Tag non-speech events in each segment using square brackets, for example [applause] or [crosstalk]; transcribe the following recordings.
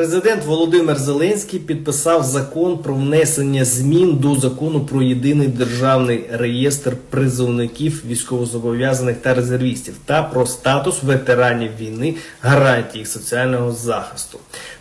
Президент Володимир Зеленський підписав закон про внесення змін до закону про єдиний державний реєстр призовників військовозобов'язаних та резервістів та про статус ветеранів війни, гарантії їх соціального захисту.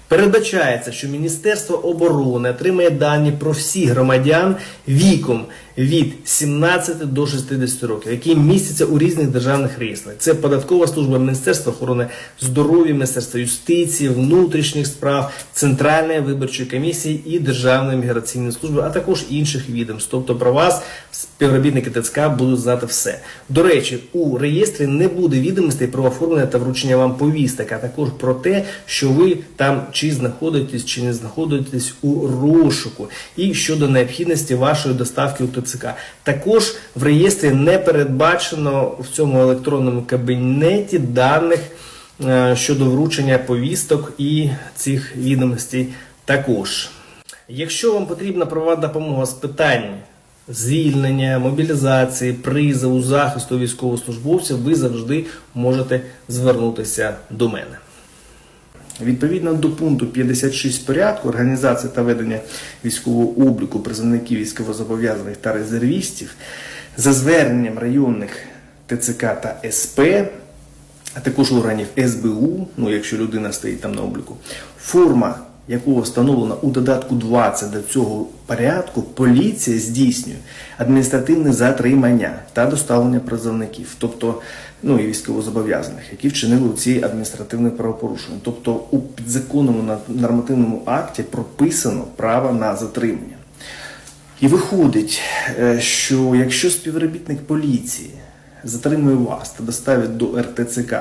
Передбачається, що Міністерство оборони отримає дані про всіх громадян віком від 17 до 60 років, які містяться у різних державних реєстрах. Це податкова служба, Міністерство охорони здоров'я, Міністерство юстиції, внутрішніх справ, Центральної виборчої комісії і Державної міграційної служби, а також інших відомств. Тобто про вас співробітники ТЦК будуть знати все. До речі, у реєстрі не буде відомостей про оформлення та вручення вам повісток, а також про те, що ви там чи знаходитесь, чи не знаходитесь у розшуку, і щодо необхідності вашої доставки у ТЦК. Також в реєстрі не передбачено в цьому електронному кабінеті даних е, щодо вручення повісток і цих відомостей також. Якщо вам потрібна правова допомога з питань звільнення, мобілізації, призову, захисту військовослужбовців, ви завжди можете звернутися до мене. Відповідно до пункту 56 порядку організації та ведення військового обліку призовників військовозобов'язаних та резервістів за зверненням районних ТЦК та СП, а також органів СБУ, ну якщо людина стоїть там на обліку, форма якого встановлена у додатку 20 до цього порядку, поліція здійснює адміністративне затримання та доставлення призовників, тобто ну і військовозобов'язаних, які вчинили ці адміністративні правопорушення. Тобто у підзаконному нормативному акті прописано право на затримання. І виходить, е, що якщо співробітник поліції затримує вас та доставить до РТЦК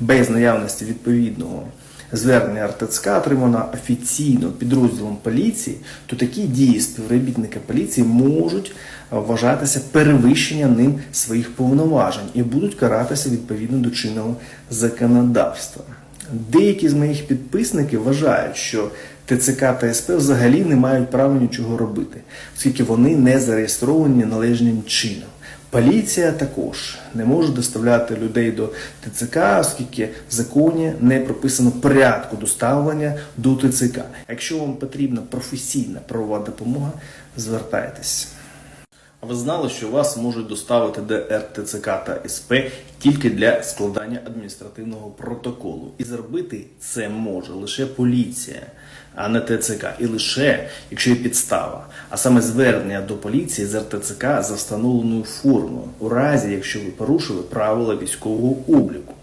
без наявності відповідного звернення РТЦК, отримано офіційно підрозділом поліції, то такі дії співробітника поліції можуть е, вважатися перевищенням ним своїх повноважень і будуть каратися відповідно до чинного законодавства. Деякі з моїх підписників вважають, що ТЦК та СП взагалі не мають права нічого робити, оскільки вони не зареєстровані належним чином. Поліція також не може доставляти людей до ТЦК, оскільки в законі не прописано порядку доставлення до ТЦК. Якщо вам потрібна професійна правова допомога, звертайтесь. А ви знали, що вас можуть доставити до РТЦК та СП тільки для складання адміністративного протоколу. І зробити це може лише поліція, а не ТЦК. І лише якщо є підстава, а саме звернення до поліції з РТЦК за встановленою формою, у разі якщо ви порушили правила військового обліку.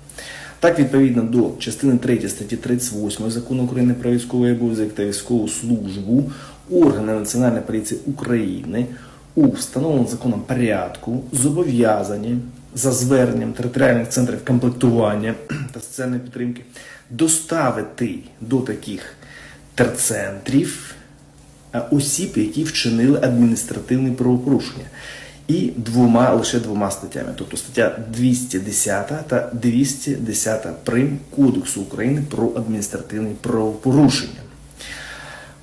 Так, відповідно до частини 3 статті 38 закону України про військовий обов'язок та військову службу, органи Національної поліції України у встановленому законом порядку зобов'язані за зверненням територіальних центрів комплектування [clears throat] та соціальної підтримки доставити до таких терцентрів е, осіб, які вчинили адміністративні правопорушення. І двома лише двома статтями, тобто стаття 210 та 210 прим Кодексу України про адміністративні правопорушення.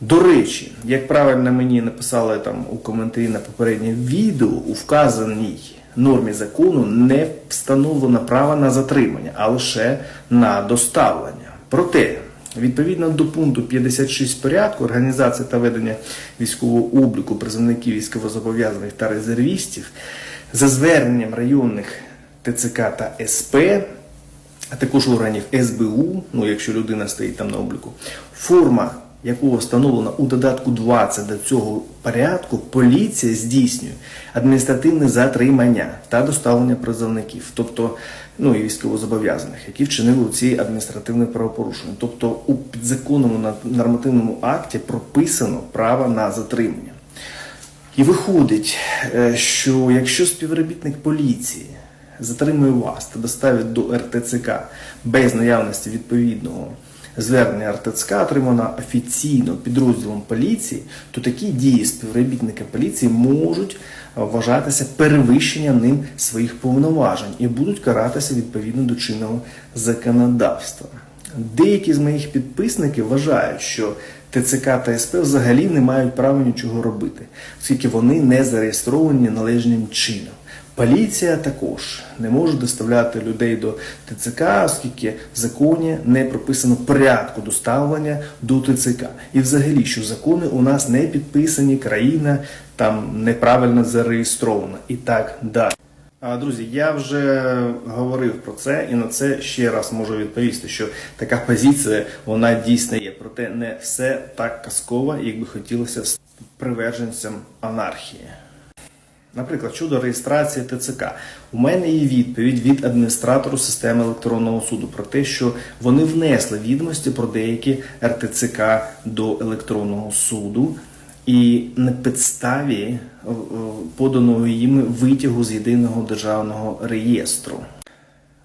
До речі, як правильно мені написали там у коментарі на попереднє відео, у вказаній нормі закону не встановлено право на затримання, а лише на доставлення. Проте, відповідно до пункту 56 порядку організації та ведення військового обліку призовників військовозобов'язаних та резервістів за зверненням районних ТЦК та СП а також органів СБУ, ну якщо людина стоїть там на обліку, форма якого встановлена у додатку 20 до цього порядку, поліція здійснює адміністративне затримання та доставлення призовників, тобто ну і військовозобов'язаних, які вчинили ці адміністративні правопорушення. Тобто у підзаконному нормативному акті прописано право на затримання. І виходить, е, що якщо співробітник поліції затримує вас та доставить до РТЦК без наявності відповідного звернення РТЦК, отримано офіційно підрозділом поліції, то такі дії співробітника поліції можуть е, вважатися перевищенням ним своїх повноважень і будуть каратися відповідно до чинного законодавства. Деякі з моїх підписників вважають, що ТЦК та СП взагалі не мають права нічого робити, оскільки вони не зареєстровані належним чином. Поліція також не може доставляти людей до ТЦК, оскільки в законі не прописано порядку доставлення до ТЦК. І взагалі, що закони у нас не підписані, країна там неправильно зареєстрована і так далі. Друзі, я вже говорив про це і на це ще раз можу відповісти, що така позиція вона дійсно є. Проте не все так казково, як би хотілося приверженцям анархії. Наприклад, щодо реєстрації ТЦК, у мене є відповідь від адміністратору системи електронного суду про те, що вони внесли відомості про деякі РТЦК до електронного суду, і на підставі е, поданого їм витягу з єдиного державного реєстру.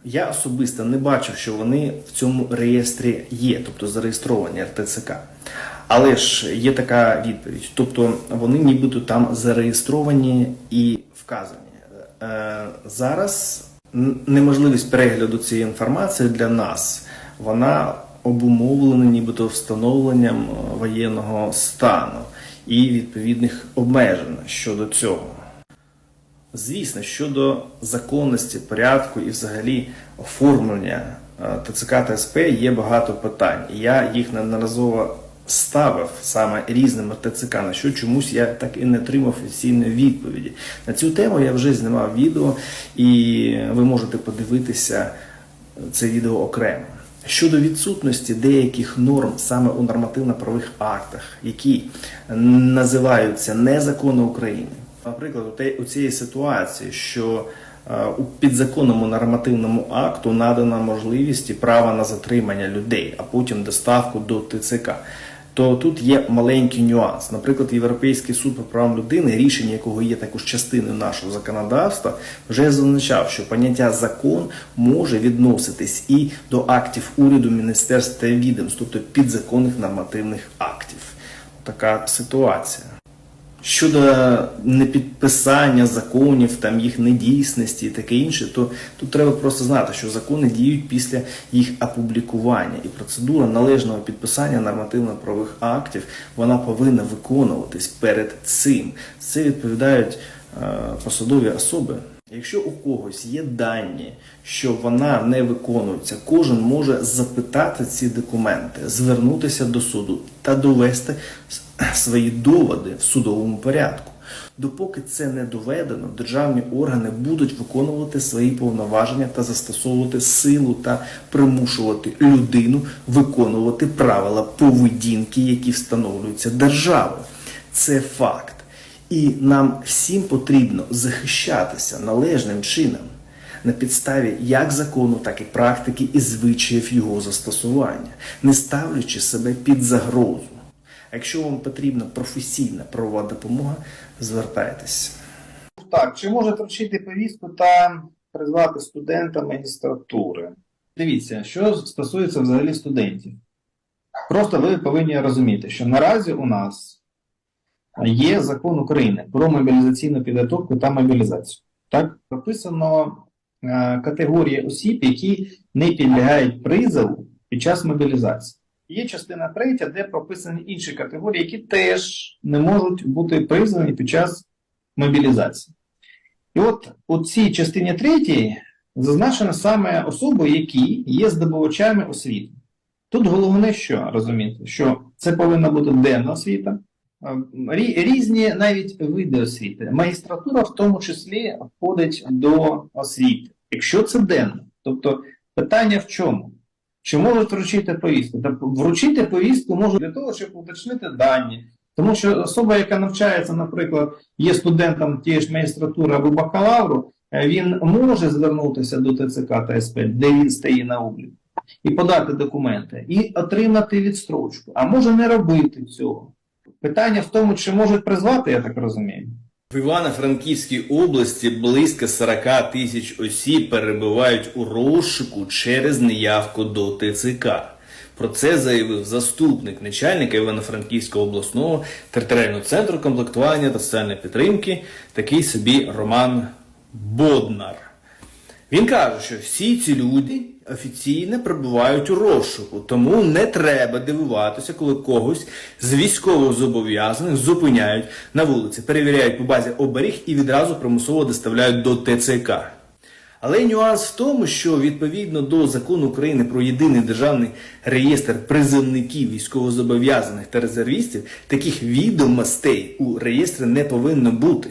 Я особисто не бачив, що вони в цьому реєстрі є, тобто зареєстровані РТЦК. Але ж є така відповідь. Тобто вони нібито там зареєстровані і вказані. Е, зараз неможливість перегляду цієї інформації для нас вона обумовлена нібито встановленням е, воєнного стану і відповідних обмежень щодо цього. Звісно, щодо законності, порядку і взагалі оформлення е, ТЦК та СП є багато питань. Я їх неодноразово ставив саме різними ТЦК, на що чомусь я так і не отримав офіційної відповіді. На цю тему я вже знімав відео, і ви можете подивитися це відео окремо. Щодо відсутності деяких норм саме у нормативно-правових актах, які називаються не закони України. Наприклад, у цієї ситуації, що е, у підзаконному нормативному акту надана можливість і право на затримання людей, а потім доставку до ТЦК. То тут є маленький нюанс. Наприклад, Європейський суд по правам людини, рішення якого є також частиною нашого законодавства, вже зазначав, що поняття закон може відноситись і до актів уряду, міністерств та відомств, тобто підзаконних нормативних актів. Така ситуація. Щодо непідписання законів, там їх недійсності і таке інше, то тут треба просто знати, що закони діють після їх опублікування, і процедура належного підписання нормативно-правових актів вона повинна виконуватись перед цим. Це відповідають е, посадові особи. Якщо у когось є дані, що вона не виконується, кожен може запитати ці документи, звернутися до суду та довести свої доводи в судовому порядку. Допоки це не доведено, державні органи будуть виконувати свої повноваження та застосовувати силу та примушувати людину виконувати правила поведінки, які встановлюються державою. Це факт. І нам всім потрібно захищатися належним чином на підставі як закону, так і практики і звичаїв його застосування, не ставлячи себе під загрозу. Якщо вам потрібна професійна правова допомога, звертайтеся. Так, чи може вручити повістку та призвати студента магістратури? Дивіться, що стосується взагалі студентів. Просто ви повинні розуміти, що наразі у нас є закон України про мобілізаційну підготовку та мобілізацію. Так, прописано е, категорії осіб, які не підлягають призову під час мобілізації. Є частина третя, де прописані інші категорії, які теж не можуть бути призвані під час мобілізації. І от у цій частині третій зазначено саме особи, які є здобувачами освіти. Тут головне, що розуміти, що це повинна бути денна освіта, е, різні навіть види освіти. Магістратура в тому числі входить до освіти. Якщо це денна, тобто питання в чому? Чи можуть вручити повістку? Та вручити повістку можуть для того, щоб уточнити дані. Тому що особа, яка навчається, наприклад, є студентом тієї ж магістратури або бакалавру, е, він може звернутися до ТЦК та СП, де він стає на облік, і подати документи, і отримати відстрочку, а може не робити цього. Питання в тому, чи можуть призвати, я так розумію. В Івано-Франківській області близько 40 тисяч осіб перебувають у розшуку через неявку до ТЦК. Про це заявив заступник начальника Івано-Франківського обласного територіального центру комплектування та соціальної підтримки, такий собі Роман Боднар. Він каже, що всі ці люди офіційно перебувають у розшуку, тому не треба дивуватися, коли когось з військовозобов'язаних зупиняють на вулиці, перевіряють по базі оберіг і відразу примусово доставляють до ТЦК. Але нюанс в тому, що відповідно до закону України про єдиний державний реєстр призовників військовозобов'язаних та резервістів, таких відомостей у реєстрі не повинно бути.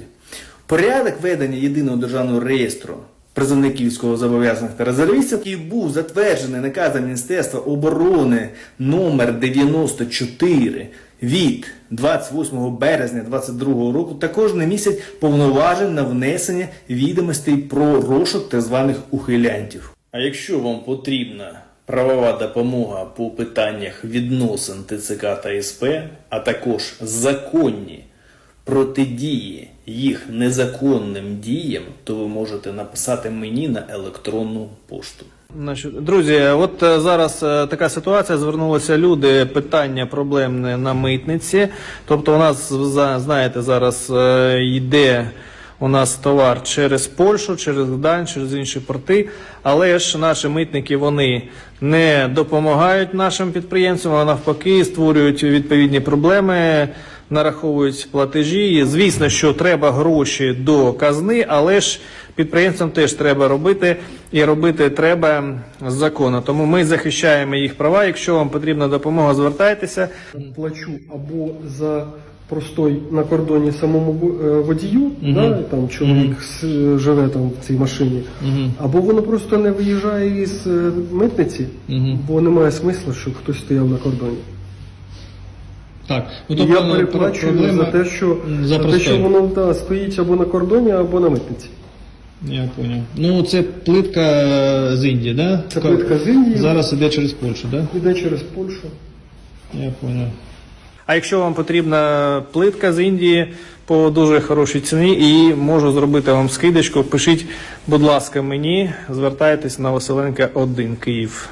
Порядок ведення єдиного державного реєстру призовників військовозобов'язаних та резервістів, який був затверджений наказом Міністерства оборони номер 94 від 28 березня 2022 року, також не містять повноважень на внесення відомостей про розшук так званих ухилянтів. А якщо вам потрібна правова допомога по питаннях відносин ТЦК та СП, а також законні протидії їх незаконним діям, то ви можете написати мені на електронну пошту. Значить, друзі, от е, зараз е, така ситуація. Звернулися люди, питання проблемне на митниці. Тобто, у нас знаєте, зараз е, йде у нас товар через Польщу, через Гдань, через інші порти. Але ж наші митники вони не допомагають нашим підприємцям, а навпаки створюють відповідні проблеми. Нараховують платежі. Звісно, що треба гроші до казни, але ж підприємцям теж треба робити і робити треба з закону. Тому ми захищаємо їх права. Якщо вам потрібна допомога, звертайтеся. плачу або за простой на кордоні самому е, водію, да, там чоловік с- живе там в цій машині, або воно просто не виїжджає із е, митниці, бо немає смисла, щоб хтось стояв на кордоні. Так, ну І тобто я переплачую проблема- за те, що, за за те, що воно да, стоїть або на кордоні, або на митниці. Я поняв. Ну це плитка з Індії, да? Це плитка з Індії. Зараз іде через Польщу, да? Іде через Польщу. Я поняв. А якщо вам потрібна плитка з Індії по дуже хорошій ціні і можу зробити вам скидочку, пишіть, будь ласка, мені, звертайтесь на Василенка 1 Київ.